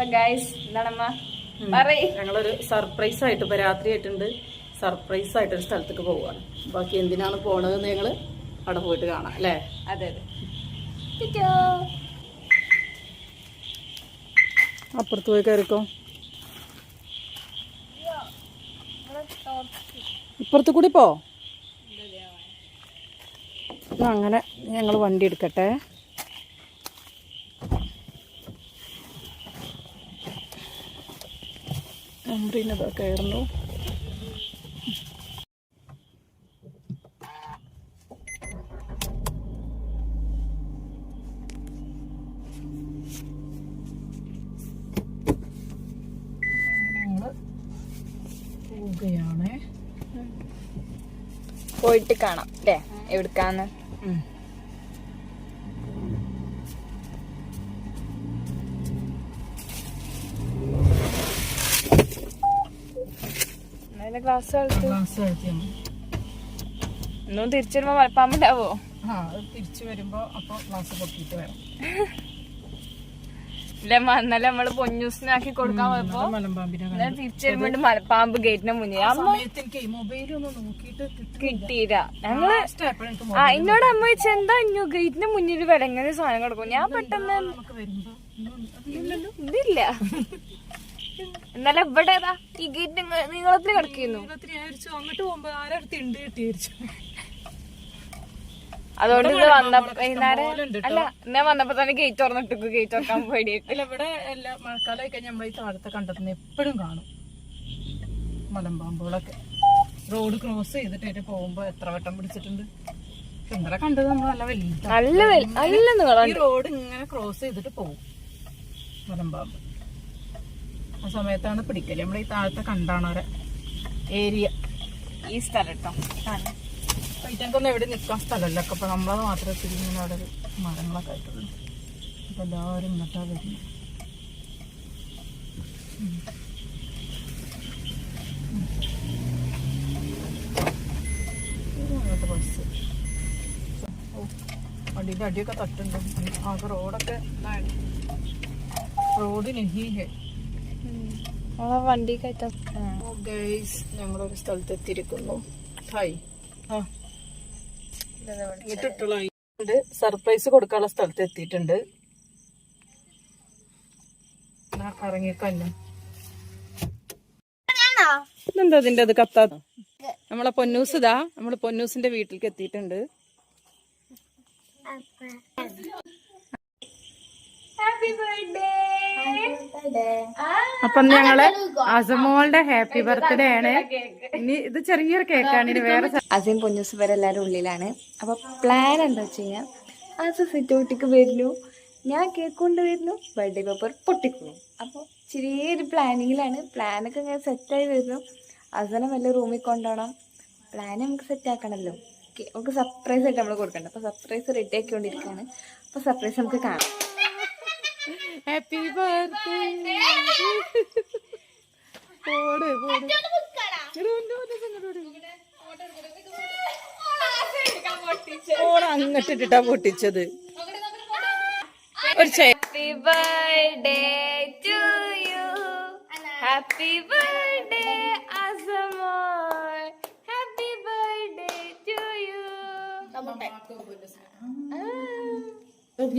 അപ്പൊ എന്താണമ്മ? പറയ്. ഞങ്ങളൊരു സർപ്രൈസ് ആയിട്ട് ഇപ്പൊ രാത്രി ആയിട്ടുണ്ട്. സർപ്രൈസ് ആയിട്ട് ഒരു സ്ഥലത്തേക്ക് പോവുകയാണ്. ബാക്കി എന്തിനാണ് പോണതെന്ന് ഞങ്ങൾ അവിടെ പോയിട്ട് കാണാം അല്ലേ? അതെ അതെ. അപ്പുറത്ത് പോയി കയറിക്കോ. ഇപ്പുറത്ത് കൂടി പോ. അങ്ങനെ ഞങ്ങൾ വണ്ടി എടുക്കട്ടെ. അമ്രീനതാ കയറുന്നു. പോയിട്ട് കാണാം അല്ലേ എവിടുക്കാന്ന്? കളിച്ചു ഗ്ലാസ് ഒന്നും തിരിച്ചു വരുമ്പോ മലപ്പാമ്പുണ്ടാവോ? ആ തിരിച്ചു വരുമ്പോ അപ്പൊ ഗ്ലാസ് പൊട്ടിട്ട് വരാം. ഇന്നലെ നമ്മൾ പൊന്നൂസിനാക്കി കൊടുക്കാൻ പോയപ്പോ തിരിച്ചു മലപ്പാമ്പ് ഗേറ്റിന് മുന്നിൽ. അമ്മ കിട്ടിയില്ല. ഞങ്ങൾ ആ എന്നോട് അമ്മ വെച്ച എന്താ ഇഞ്ഞു ഗേറ്റിന് മുന്നിൽ വിലങ്ങനെ സാധനം കിടക്കും ഞാൻ പെട്ടെന്ന് ഇതില്ല. ഇന്നലെ ഇവിടെ ഈ ഗേറ്റ് നീളത്തിൽ കിടക്കുന്നു. അങ്ങോട്ട് പോകുമ്പോ ആരടുത്ത് ഉണ്ട് കിട്ടിയിരിച്ചു അതുകൊണ്ട് ഇത് വന്നപ്പോ വൈകുന്നേരം അല്ല ഞാൻ വന്നപ്പോ തന്നെ ഗേറ്റ് തുറന്നിട്ടു ഗേറ്റ് തുറക്കാൻ പേടിയിട്ട് ഇവിടെ എല്ലാ മഴക്കാലമായി കഴിഞ്ഞാൽ നമ്മൾ ഈ താഴത്തെ കണ്ടെത്തുന്ന എപ്പോഴും കാണും. മലമ്പാമ്പുകളൊക്കെ. റോഡ് ക്രോസ് ചെയ്തിട്ട് പോകുമ്പോ എത്ര വട്ടം പിടിച്ചിട്ടുണ്ട്. ഇന്നലെ കണ്ടത് നമ്മൾ നല്ല വലിയ നല്ല നല്ല ഈ റോഡ് ഇങ്ങനെ ക്രോസ് ചെയ്തിട്ട് പോകും. മലമ്പാമ്പ്. സമയത്താണ് പിടിക്കൽ. നമ്മുടെ ഈ താഴത്തെ കണ്ടാണ് അവരെ ഏരിയ. ഈ സ്ഥലം കേട്ടോ ഇതൊക്കെ എവിടെ നിൽക്കാൻ സ്ഥലമല്ല. അപ്പൊ നമ്മളത് മാത്രമേ തിരിഞ്ഞ അവിടെ മരങ്ങളൊക്കെ ആയിട്ടുള്ളൂ. അപ്പൊ എല്ലാവരും ഇങ്ങോട്ടാ വരുന്നത് ഉം. ഇത് അങ്ങോട്ട് ബസ് അടിയൊക്കെ തട്ടുണ്ട് ആകെ റോഡൊക്കെ റോഡിന് ഹീ നെഹി വണ്ടി കയറ്റാം ഞങ്ങളൊരു സ്ഥലത്ത് എത്തിയിരിക്കുന്നു ഹായ്. ആ. ഇട്ടിട്ടുള്ള സർപ്രൈസ് കൊടുക്കാനുള്ള സ്ഥലത്ത് എത്തിയിട്ടുണ്ട് ഇറങ്ങിക്കന്നെ എന്താ അതിന്റെ അത് കത്താ? നമ്മളെ പൊന്നൂസ് ഇതാ. നമ്മൾ പൊന്നൂസിന്റെ വീട്ടിലേക്ക് എത്തിയിട്ടുണ്ട്. അപ്പൊ ഞങ്ങൾ അസമോളുടെ ഹാപ്പി ബർത്ത്ഡേ ആണ് ഇനി ഇത് ചെറിയൊരു കേക്കാണ് ഇനി വേറെ അസീം പൊന്നൂസ് വരെ എല്ലാവരും ഉള്ളിലാണ്. അപ്പൊ പ്ലാൻ എന്താ വെച്ച് കഴിഞ്ഞാൽ സിറ്റ് സിറ്റൗട്ടിക്ക് വരുന്നു. ഞാൻ കേക്ക് കൊണ്ടുവരുന്നു ബർത്ത്ഡേ പേപ്പർ പൊട്ടിക്കുന്നു അപ്പോൾ ചെറിയൊരു പ്ലാനിങ്ങിലാണ് പ്ലാനൊക്കെ ഇങ്ങനെ സെറ്റായി വരുന്നു. അസനെ വല്ല റൂമിൽ കൊണ്ടുപോകണം പ്ലാൻ നമുക്ക് സെറ്റ് ആക്കണമല്ലോ ഓക്കെ നമുക്ക് സർപ്രൈസ് ആയിട്ട് നമ്മൾ കൊടുക്കണ്ട. അപ്പോൾ സർപ്രൈസ് റെഡി ആക്കിക്കൊണ്ടിരിക്കുകയാണ്. അപ്പോൾ സർപ്രൈസ് നമുക്ക് കാണാം. ഹാപ്പി ബർത്ത്ഡേ പോട് പോട്. ഓൾ അങ്ങോട്ട് ഇട്ടിട്ടാ പൊട്ടിച്ചത്. ഒരു ചേ happy birthday to you happy birthday അസമോൾ happy birthday to you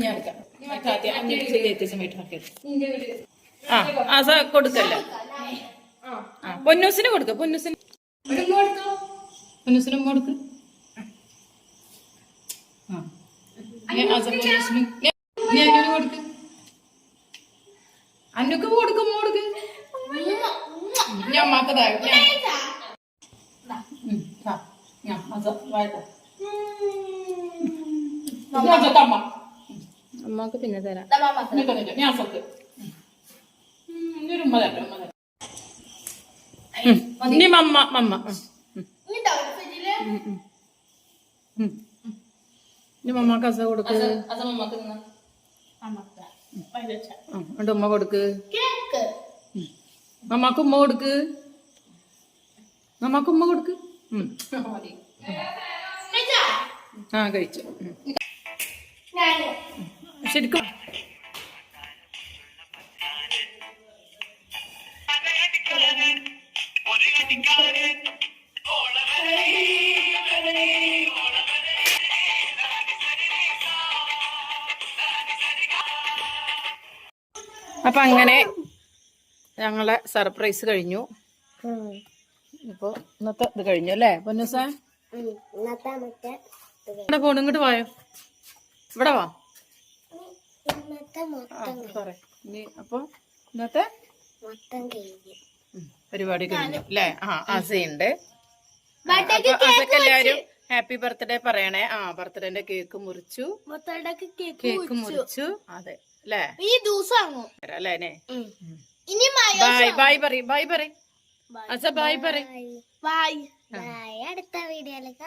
ഞാൻ എടുക്കാം. ആ അസ കൊടുക്കല്ല? ആ പൊന്നൂസിന് കൊടുക്ക പൊന്നൂസിന്. പൊന്നൂസിന് കൊടുക്ക്. ആ. അനുവിന് കൊടുക്ക്. കൊടുക്കും ഞാൻ അമ്മക്കതായി ഞാൻ. അസ വായത്ത അമ്മ അമ്മയ്ക്ക് പിന്നെ തരാം. ഞാൻ ഉമ്മ തരാം, ഉമ്മ തരാം. ഉം, ഇനി മമ്മ. ഇനി മമ്മക്ക് അസ കൊടുക്ക്. ആ, എന്നിട്ട് ഉമ്മ കൊടുക്ക്. മമ്മക്ക് ഉമ്മ കൊടുക്ക്. മമ്മക്ക് ഉമ്മ കൊടുക്ക്. ആ കഴിച്ചു. ശരിക്കും. അപ്പൊ അങ്ങനെ ഞങ്ങളെ സർപ്രൈസ് കഴിഞ്ഞു. ഇപ്പൊ ഇന്നത്തെ ഇത് കഴിഞ്ഞു അല്ലേ? പൊന്നുസാ? ഇവിടെ പോണിങ്ങോട്ട് പോയോ ഇവിടെ വാ. ആ, sorry. ഇനി അപ്പൊ ഇന്നത്തെ പരിപാടി കഴിഞ്ഞു. അല്ലേ ആ ആസയുണ്ട് അതൊക്കെ എല്ലാവരും ഹാപ്പി ബർത്ത്ഡേ പറയണേ. ആ ബർത്ത്ഡേന്റെ കേക്ക് മുറിച്ചു. കേക്ക് മുറിച്ചു. അതെ. അല്ലേ ഈ ദിവസം അല്ലേ ബൈ ബൈ പറയും ബൈ പറയും. അസ ബൈ പറയും. ബൈ. അടുത്ത വീഡിയോയിൽ